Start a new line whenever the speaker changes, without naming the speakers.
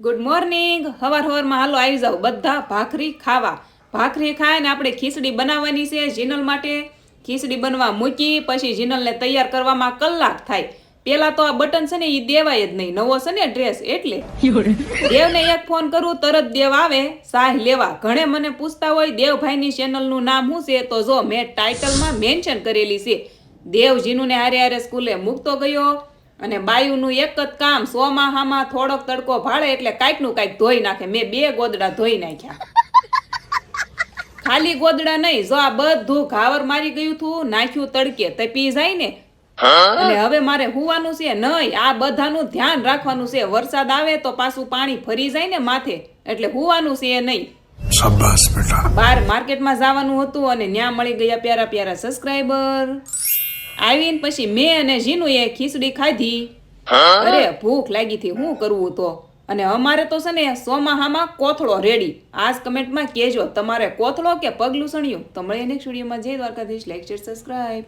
Good morning હવાર હવારમાં હાલો આવી જાવ બધા ભાખરી ખાવા. ભાખરી ખાઈને આપણે ખીચડી બનાવવાની છે. જીનલ માટે ખીચડી બનવા મૂકી, પછી જીનલને તૈયાર કરવામાં કલાક થાય. પેલા તો આ બટન છે ને એ દેવાય જ નહીં. નવો છે ને ડ્રેસ એટલે? દેવને એક ફોન કરું, તરત દેવ આવે સાહ લેવા. ઘણે મને પૂછતા હોય, દેવભાઈની ચેનલનું નામ શું છે? તો જો, મેં ટાઇટલમાં મેન્શન કરેલી છે. દેવજીનું ને હારે હારે સ્કૂલે મૂકતો ગયો. અને બાયુનું એક જ કામ સોમાહામાં થોડોક તડકો ભાળે એટલે કાંઈકનું કાંઈક ધોઈ નાખે. મેં બે ગોદડા ધોઈ નાખ્યા. ખાલી ગોદડા નહીં જો આ બધું ઘાવર મારી ગયું હતું નાખ્યું તડકે તે પી જાય ને. અને હવે મારે હુવાનું છે નહીં આ બધાનું ધ્યાન રાખવાનું છે. વરસાદ આવે તો પાછું પાણી ફરી જાય ને માથે એટલે હુવાનું છે નહીં. બાર માર્કેટમાં જવાનું હતું અને ન્યા મળી ગયા પ્યારા પ્યારા સબસ્ક્રાઈબર આવીને પછી મેં અને જીનુએ ખીચડી ખાધી. અરે ભૂખ લાગી હતી હું કરવું તો? અને અમારે તો છે ને સોમાહામાં કોથળો રેડી. આજ કમેન્ટમાં કહેજો તમારે કોથળો કે પગલું સણ્યું? તમને નેક્સ્ટ વિડીયોમાં જય દ્વારકાધીશ. Lecture subscribe